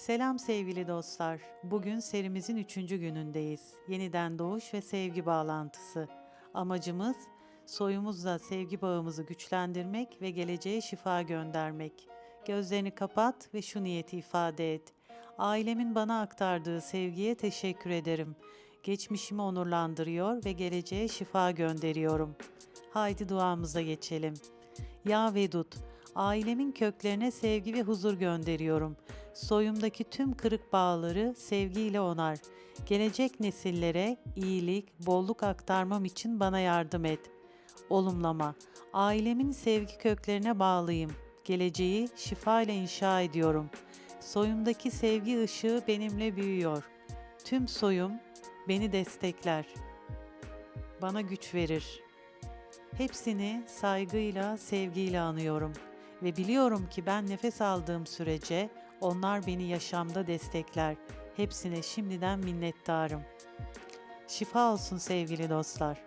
Selam sevgili dostlar. Bugün serimizin üçüncü günündeyiz. Yeniden doğuş ve sevgi bağlantısı. Amacımız soyumuzla sevgi bağımızı güçlendirmek ve geleceğe şifa göndermek. Gözlerini kapat ve şu niyeti ifade et. Ailemin bana aktardığı sevgiye teşekkür ederim. Geçmişimi onurlandırıyor ve geleceğe şifa gönderiyorum. Haydi duamıza geçelim. Ya Vedut, ailemin köklerine sevgi ve huzur gönderiyorum. Soyumdaki tüm kırık bağları sevgiyle onar. Gelecek nesillere iyilik, bolluk aktarmam için bana yardım et. Olumlama. Ailemin sevgi köklerine bağlıyım. Geleceği şifa ile inşa ediyorum. Soyumdaki sevgi ışığı benimle büyüyor. Tüm soyum beni destekler. Bana güç verir. Hepsini saygıyla, sevgiyle anıyorum ve biliyorum ki ben nefes aldığım sürece onlar beni yaşamda destekler. Hepsine şimdiden minnettarım. Şifa olsun sevgili dostlar.